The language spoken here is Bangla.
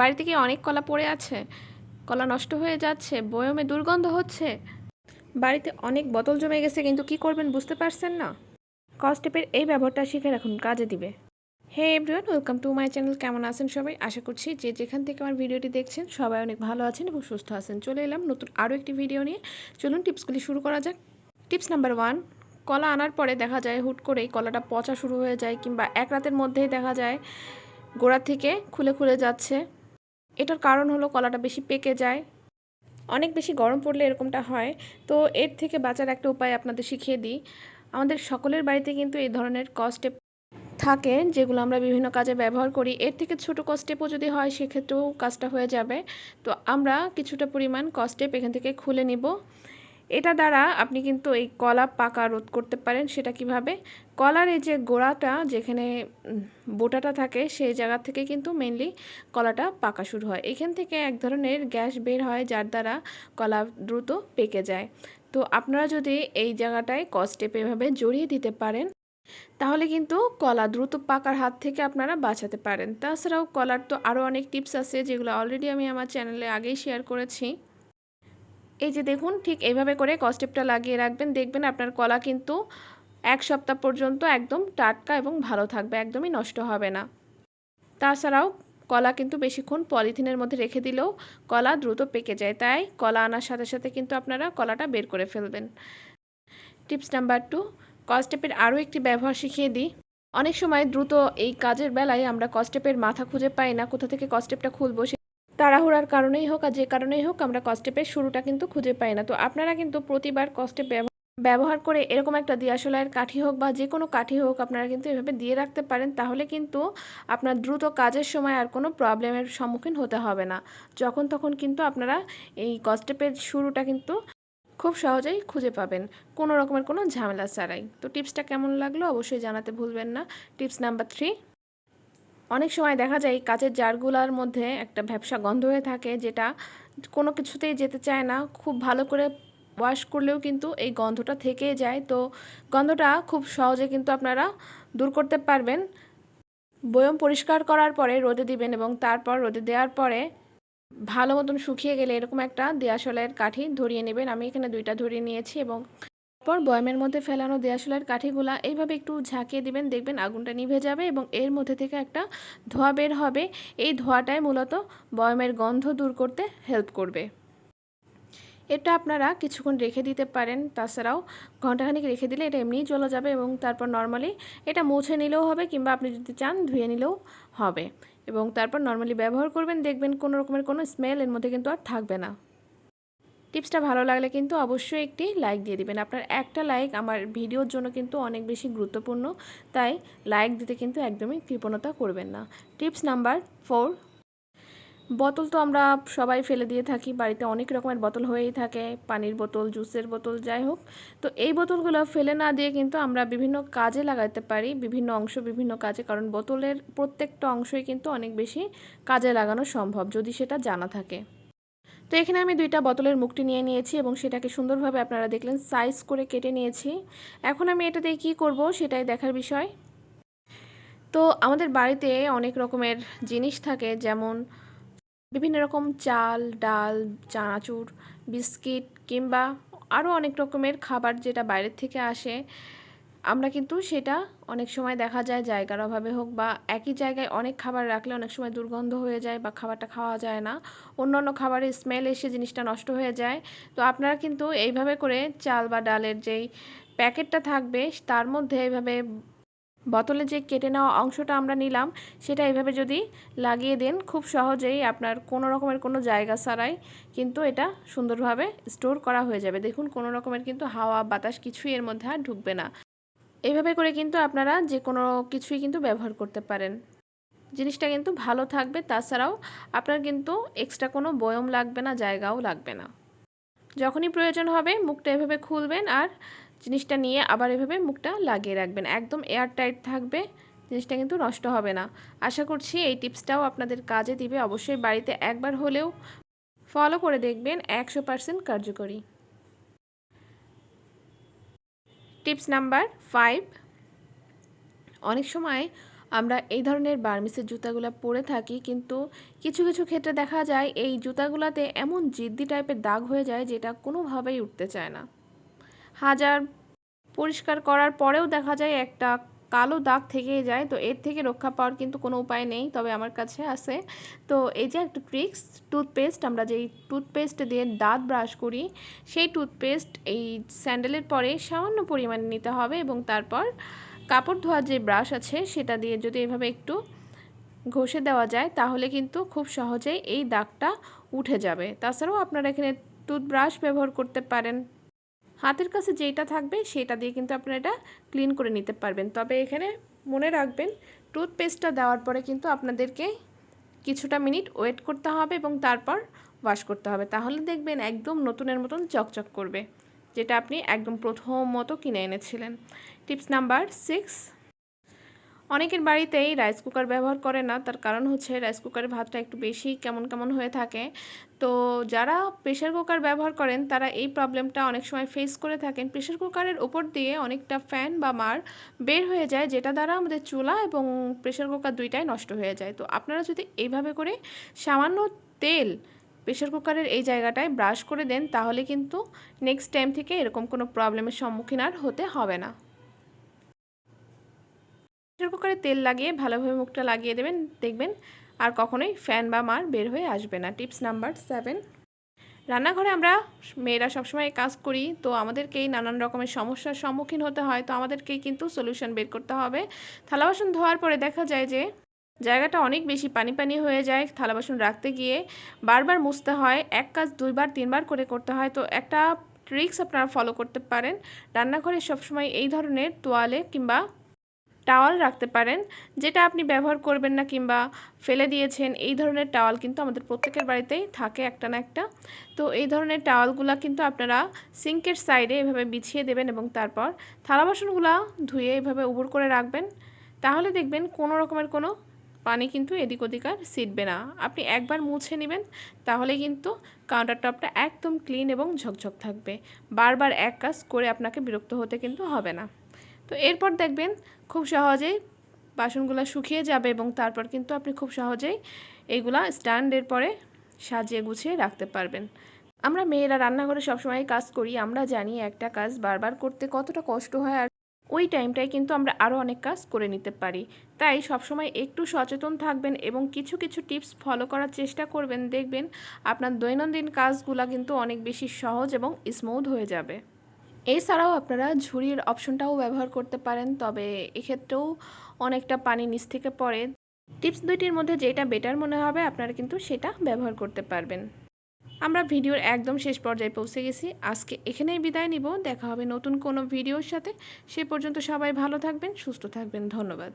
বাড়িতে কি অনেক কলা পড়ে আছে? কলা নষ্ট হয়ে যাচ্ছে, বয়মে দুর্গন্ধ হচ্ছে। বাড়িতে অনেক বোতল জমে গেছে, কিন্তু কি করবেন বুঝতে পারছেন না। কস্টেপের এই ব্যবহারটা শিখে রাখুন, কাজে দিবে। Hey everyone, welcome to my channel. কেমন আছেন সবাই? আশা করছি যে যেখান থেকে আমার ভিডিওটি দেখছেন, সবাই অনেক ভালো আছেন এবং সুস্থ আছেন। চলে এলাম নতুন আরও একটি ভিডিও নিয়ে। চলুন টিপসগুলি শুরু করা যাক। টিপস নাম্বার ওয়ান, কলা আনার পরে দেখা যায় হুট করেই কলাটা পচা শুরু হয়ে যায় কিংবা এক রাতের মধ্যেই দেখা যায় গোড়া থেকে খুলে খুলে যাচ্ছে। এটার কারণ হলো কলাটা বেশি পেকে যায়। অনেক বেশি গরম পড়লে এরকমটা হয়। তো এর থেকে বাঁচার একটা উপায় আপনাদের শিখিয়ে দিই। আমাদের সকলের বাড়িতে কিন্তু এই ধরনের কস্টেপ থাকে, যেগুলো আমরা বিভিন্ন কাজে ব্যবহার করি। এর থেকে ছোট কস্টেপও যদি হয়, সেক্ষেত্রেও কাজটা হয়ে যাবে। তো আমরা কিছুটা পরিমাণ কস্টেপ এখান থেকে খুলে নিব। এটা দ্বারা আপনি কিন্তু এই কলা পাকা রোধ করতে পারেন, সেটা কীভাবে? কলার এই যে গোড়াটা যেখানে বোটাটা থাকে, সেই জায়গা থেকে কিন্তু মেনলি কলাটা পাকা শুরু হয়। এখান থেকে এক ধরনের গ্যাস বের হয়, যার দ্বারা কলা দ্রুত পেকে যায়। তো আপনারা যদি এই জায়গাটায় কস্টেপ এভাবে জড়িয়ে দিতে পারেন, তাহলে কিন্তু কলা দ্রুত পাকার হাত থেকে আপনারা বাঁচাতে পারেন। তাছাড়াও কলার তো আরও অনেক টিপস আছে, যেগুলো অলরেডি আমি আমার চ্যানেলে আগেই শেয়ার করেছি। এই যে দেখুন, ঠিক এইভাবে করে কস্টেপটা লাগিয়ে রাখবেন। দেখবেন আপনার কলা কিন্তু এক সপ্তাহ পর্যন্ত একদম টাটকা এবং ভালো থাকবে, একদমই নষ্ট হবে না। তাছাড়াও কলা কিন্তু বেশিক্ষণ পলিথিনের মধ্যে রেখে দিলেও কলা দ্রুত পেকে যায়। তাই কলা আনার সাথে সাথে কিন্তু আপনারা কলাটা বের করে ফেলবেন। টিপস নাম্বার টু কস্টেপের আরও একটি ব্যবহার শিখিয়ে দিই। অনেক সময় দ্রুত এই কাজের বেলায় আমরা কস্টেপের মাথা খুঁজে পাই না, কোথা থেকে কস্টেপটা খুলবো তাড়াহুড়ার কারণেই হোক আর যে কারণেই হোক, আমরা কস্টেপের শুরুটা কিন্তু খুঁজে পাই না। তো আপনারা কিন্তু প্রতিবার কস্টেপ ব্যবহার করে এরকম একটা দিয়াশলাইয়ের কাঠি হোক বা যে কোনো কাঠি হোক আপনারা কিন্তু এভাবে দিয়ে রাখতে পারেন, তাহলে কিন্তু আপনার দ্রুত কাজের সময় আর কোনো প্রবলেমের সম্মুখীন হতে হবে না। যখন তখন কিন্তু আপনারা এই কস্টেপের শুরুটা কিন্তু খুব সহজেই খুঁজে পাবেন। কোনো রকমের কোনো ঝামেলা ছাড়াই। তো টিপসটা কেমন লাগল অবশ্যই জানাতে ভুলবেন না। টিপস নাম্বার থ্রি অনেক সময় দেখা যায় কাচের জারগুলার মধ্যে একটা ভ্যাবসা গন্ধ হয়ে থাকে যেটা কোনো কিছুতেই যেতে চায় না। খুব ভালো করে ওয়াশ করলেও কিন্তু এই গন্ধটা থেকে যায়। তো গন্ধটা খুব সহজে কিন্তু আপনারা দূর করতে পারবেন। বয়ম পরিষ্কার করার পরে রোদে দিবেন এবং তারপর রোদে দেওয়ার পরে ভালো মতন শুকিয়ে গেলে এরকম একটা দেয়াশলের কাঠি ধরিয়ে নেবেন। আমি এখানে দুইটা ধরিয়ে নিয়েছি এবং তারপর বয়মের মধ্যে ফেলানো দেয়াশলের কাঠিগুলা এইভাবে একটু ঝাঁকিয়ে দিবেন, দেখবেন আগুনটা নিভে যাবে এবং এর মধ্যে থেকে একটা ধোঁয়া বের হবে। এই ধোঁয়াটাই মূলত বয়মের গন্ধ দূর করতে হেল্প করবে। এটা আপনারা কিছুক্ষণ রেখে দিতে পারেন, তাছাড়াও ঘন্টাখানিক রেখে দিলে এটা এমনিই চলে যাবে এবং তারপর নর্মালি এটা মুছে নিলেও হবে কিংবা আপনি যদি চান ধুয়ে নিলেও হবে। এবং তারপর নর্মালি ব্যবহার করবেন, দেখবেন কোনো রকমের কোনো স্মেল এর মধ্যে কিন্তু আর থাকবে না। টিপসটা ভালো লাগলে কিন্তু অবশ্যই একটি লাইক দিয়ে দিবেন। আপনার একটা লাইক আমার ভিডিওর জন্য কিন্তু অনেক বেশি গুরুত্বপূর্ণ, তাই লাইক দিতে কিন্তু একদমই কৃপণতা করবেন না। টিপস নাম্বার ফোর বোতল তো আমরা সবাই ফেলে দিয়ে থাকি, বাড়িতে অনেক রকমের বোতল হয়েই থাকে, পানির বোতল, জুসের বোতল, যাই হোক। তো এই বোতলগুলো ফেলে না দিয়ে কিন্তু আমরা বিভিন্ন কাজে লাগাতে পারি, বিভিন্ন অংশ বিভিন্ন কাজে, কারণ বোতলের প্রত্যেকটা অংশই কিন্তু অনেক বেশি কাজে লাগানো সম্ভব, যদি সেটা জানা থাকে। তো এখানে আমি দুইটা বোতলের মুখটি নিয়ে নিয়েছি এবং সেটাকে সুন্দরভাবে আপনারা দেখলেন সাইজ করে কেটে নিয়েছি। এখন আমি এটা দিয়ে কী করব সেটাই দেখার বিষয়। তো আমাদের বাড়িতে অনেক রকমের জিনিস থাকে, যেমন বিভিন্ন রকম চাল, ডাল, চানাচুর, বিস্কিট কিংবা আরও অনেক রকমের খাবার যেটা বাইরের থেকে আসে। আমরা কিন্তু সেটা অনেক সময় দেখা যায় জায়গার অভাবে হোক বা একই জায়গায় অনেক খাবার রাখলে অনেক সময় দুর্গন্ধ হয়ে যায় বা খাবারটা খাওয়া যায় না। অন্য অন্য খাবারের স্মেল এসে জিনিসটা নষ্ট হয়ে যায়। তো আপনারা কিন্তু এইভাবে করে চাল বা ডালের যেই প্যাকেটটা থাকবে, তার মধ্যে এইভাবে বোতলে যে কেটে নেওয়া অংশটা আমরা নিলাম, সেটা এইভাবে যদি লাগিয়ে দেন, খুব সহজেই আপনার কোনো রকমের কোনো জায়গা ছাড়াই কিন্তু এটা সুন্দরভাবে স্টোর করা হয়ে যাবে। দেখুন কোনো রকমের কিন্তু হাওয়া বাতাস কিছুই এর মধ্যে আর ঢুকবে না। এইভাবে করে কিন্তু আপনারা যে কোনো কিছুই কিন্তু ব্যবহার করতে পারেন। জিনিসটা কিন্তু ভালো থাকবে, তাছাড়াও আপনার কিন্তু এক্সট্রা কোনো বয়ম লাগবে না, জায়গাও লাগবে না। যখনই প্রয়োজন হবে মুখটা এভাবে খুলবেন আর জিনিসটা নিয়ে আবার এভাবে মুখটা লাগিয়ে রাখবেন। একদম এয়ার টাইট থাকবে, জিনিসটা কিন্তু নষ্ট হবে না। আশা করছি এই টিপসটাও আপনাদের কাজে দিবে। অবশ্যই বাড়িতে একবার হলেও ফলো করে দেখবেন একশো পার্সেন্ট কার্যকরী। টিপস নাম্বার ফাইভ, অনেক সময় আমরা এই ধরনের বার্মিসের জুতাগুলো পরে থাকি, কিন্তু কিছু কিছু ক্ষেত্রে দেখা যায় এই জুতাগুলোতে এমন জিদ্দি টাইপের দাগ হয়ে যায় যেটা কোনোভাবেই উঠতে চায় না। হাজার পরিষ্কার করার পরেও দেখা যায় একটা কালো দাগ থেকেই যায়, তো এর থেকে রক্ষা পাওয়ার কিন্তু কোনো উপায় নেই, তবে আমার কাছে আছে। তো এই যে একটা ট্রিক্স টুথপেস্ট আমরা যেই টুথপেস্ট দিয়ে দাঁত ব্রাশ করি, সেই টুথপেস্ট এই স্যান্ডেলের পরে সামান্য পরিমাণে নিতে হবে এবং তারপর কাপড় ধোয়ার যে ব্রাশ আছে, সেটা দিয়ে যদি এভাবে একটু ঘষে দেওয়া যায়, তাহলে কিন্তু খুব সহজেই এই দাগটা উঠে যাবে। তাছাড়াও আপনারা এখানে টুথব্রাশ ব্যবহার করতে পারেন। হাতের কাছে যেইটা থাকবে সেটা দিয়ে কিন্তু আপনারা এটা ক্লিন করে নিতে পারবেন। তবে এখানে মনে রাখবেন টুথপেস্টটা দেওয়ার পরে কিন্তু আপনাদেরকে কিছুটা মিনিট ওয়েট করতে হবে এবং তারপর ওয়াশ করতে হবে। তাহলে দেখবেন একদম নতুনের মতন চকচক করবে, যেটা আপনি একদম প্রথম মতো কিনে এনেছিলেন। টিপস নাম্বার সিক্স অনেকের বাড়িতেই রাইস কুকার ব্যবহার করে না, তার কারণ হচ্ছে রাইস কুকারের ভাতটা একটু বেশি কেমন কেমন হয়ে থাকে। তো যারা প্রেশার কুকার ব্যবহার করেন, তারা এই প্রবলেমটা অনেক সময় ফেস করে থাকেন। প্রেশার কুকারের উপর দিয়ে অনেকটা ফ্যান বা মার বের হয়ে যায়, যেটা দ্বারা আমাদের চুলা এবং প্রেশার কুকার দুইটাই নষ্ট হয়ে যায়। তো আপনারা যদি এইভাবে করে সামান্য তেল প্রেশার কুকারের এই জায়গাটায় ব্রাশ করে দেন, তাহলে কিন্তু নেক্সট টাইম থেকে এরকম কোনো প্রবলেমের সম্মুখীন আর হতে হবে না। প্রেশার কুকারে তেল লাগিয়ে ভালোভাবে মুখটা লাগিয়ে দেবেন, দেখবেন আর কখনোই ফ্যান বা মার বের হয়ে আসবে না। Tips number seven. রান্নাঘরে আমরা মেয়েরা সবসময় কাজ করি, তো আমাদেরকেই নানান রকমের সমস্যার সম্মুখীন হতে হয়, তো আমাদেরকেই কিন্তু সলিউশন বের করতে হবে। থালা বাসন ধোয়ার পরে দেখা যায় যে, জায়গাটা অনেক বেশি পানি পানি হয়ে যায়, থালা বাসন রাখতে গিয়ে বারবার মুছতে হয়, এক কাজ দুইবার, তিনবার করে করতে হয়, তো একটা ট্রিক্স আপনারা ফলো করতে পারেন। রান্নাঘরে সবসময় এই ধরনের তোয়ালে কিংবা টাওয়াল রাখতে পারেন, যেটা আপনি ব্যবহার করবেন না কিংবা ফেলে দিয়েছেন, এই ধরনের টাওয়াল কিন্তু আমাদের প্রত্যেকের বাড়িতেই থাকে একটা না একটা। তো এই ধরনের টাওয়ালগুলা কিন্তু আপনারা সিঙ্কের সাইডে এভাবে বিছিয়ে দেবেন এবং তারপর থালা বাসনগুলো ধুয়ে এভাবে উবুর করে রাখবেন। তাহলে দেখবেন কোনো রকমের কোনো পানি কিন্তু এদিক ওদিক আর সিটবে না। আপনি একবার মুছে নেবেন, তাহলে কিন্তু কাউন্টার টপটা একদম ক্লিন এবং ঝকঝক থাকবে। বারবার এক কাজ করে আপনাকে বিরক্ত হতে কিন্তু হবে না। তো এরপর দেখবেন খুব সহজেই বাসনগুলো শুকিয়ে যাবে এবং তারপর কিন্তু আপনি খুব সহজেই এইগুলা স্ট্যান্ডের পরে সাজিয়ে গুছিয়ে রাখতে পারবেন। আমরা মেয়েরা রান্নাঘরে সবসময় কাজ করি, আমরা জানি একটা কাজ বারবার করতে কতটা কষ্ট হয় আর ওই টাইমটায় কিন্তু আমরা আরও অনেক কাজ করে নিতে পারি। তাই সবসময় একটু সচেতন থাকবেন এবং কিছু কিছু টিপস ফলো করার চেষ্টা করবেন। দেখবেন আপনার দৈনন্দিন কাজগুলো কিন্তু অনেক বেশি সহজ এবং স্মুথ হয়ে যাবে। এছাড়াও আপনারা ঝুড়ির অপশনটাও ব্যবহার করতে পারেন, তবে এক্ষেত্রেও অনেকটা পানি নিচ থেকে পড়ে। টিপস দুইটির মধ্যে যেটা বেটার মনে হবে, আপনারা কিন্তু সেটা ব্যবহার করতে পারবেন। আমরা ভিডিওর একদম শেষ পর্যায়ে পৌঁছে গেছি। আজকে এখানেই বিদায় নিব। দেখা হবে নতুন কোনো ভিডিওর সাথে। সে পর্যন্ত সবাই ভালো থাকবেন, সুস্থ থাকবেন। ধন্যবাদ।